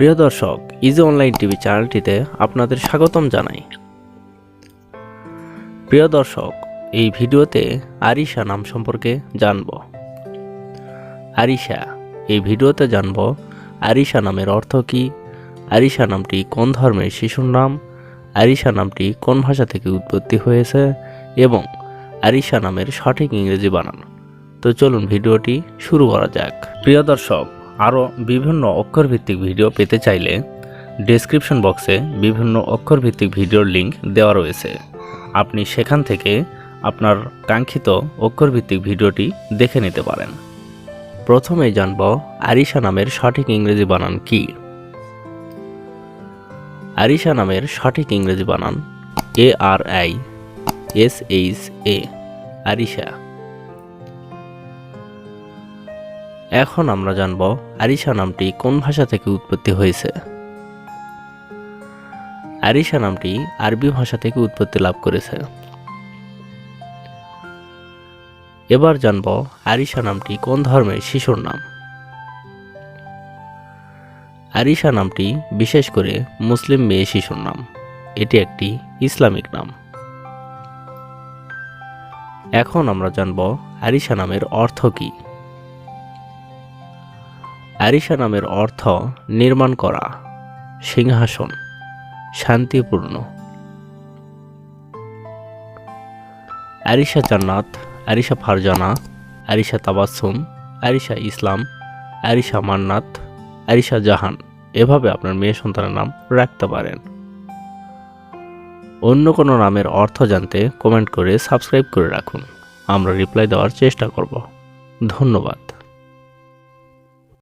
প্রিয় দর্শক easy online TV চ্যানেলটিতে আপনাদের স্বাগতম জানাই। প্রিয় দর্শক, এই ভিডিওতে আরিশা নাম সম্পর্কে জানব। আরিশা, এই ভিডিওতে জানব আরিশা নামের অর্থ কী, আরিশা নামটি কোন ধর্মের শিশুর নাম, আরিশা নামটি কোন ভাষা থেকে উৎপত্তি হয়েছে এবং আরিশা নামের সঠিক ইংরেজি বানান। তো চলুন ভিডিওটি শুরু করা যাক। প্রিয় দর্শক আরও বিভিন্ন অক্ষরভিত্তিক ভিডিও পেতে চাইলে ডেসক্রিপশন বক্সে বিভিন্ন অক্ষরভিত্তিক ভিডিওর লিঙ্ক দেওয়া রয়েছে। আপনি সেখান থেকে আপনার কাঙ্ক্ষিত অক্ষরভিত্তিক ভিডিওটি দেখে নিতে পারেন। প্রথমেই জানব আরিশা নামের সঠিক ইংরেজি বানান কি? আরিশা নামের সঠিক ইংরেজি বানান A R I S H A Arisha. এখন আমরা জানব আরিশা নামটি কোন ভাষা থেকে উৎপত্তি হয়েছে। আরিশা নামটি আরবি ভাষা থেকে উৎপত্তি লাভ করেছে। এবার জানব আরিশা নামটি কোন ধর্মের শিশুর নাম। আরিশা নামটি বিশেষ করে মুসলিম মেয়ে শিশুর নাম। এটি একটি ইসলামিক নাম। এখন আমরা জানব আরিশা নামের অর্থ কী। আরিশা নামের অর্থ নির্মাণ করা, সিংহাসন, শান্তিপূর্ণ। আরিশা জান্নাত আরিশা ফারজানা আরিশা তাবাসুম আরিশা ইসলাম আরিশা মান্নাত আরিশা জাহান, এভাবে আপনার মেয়ে সন্তানের নাম রাখতে পারেন। অন্য কোনো নামের অর্থ জানতে কমেন্ট করে সাবস্ক্রাইব করে রাখুন। আমরা রিপ্লাই দেওয়ার চেষ্টা করব। ধন্যবাদ।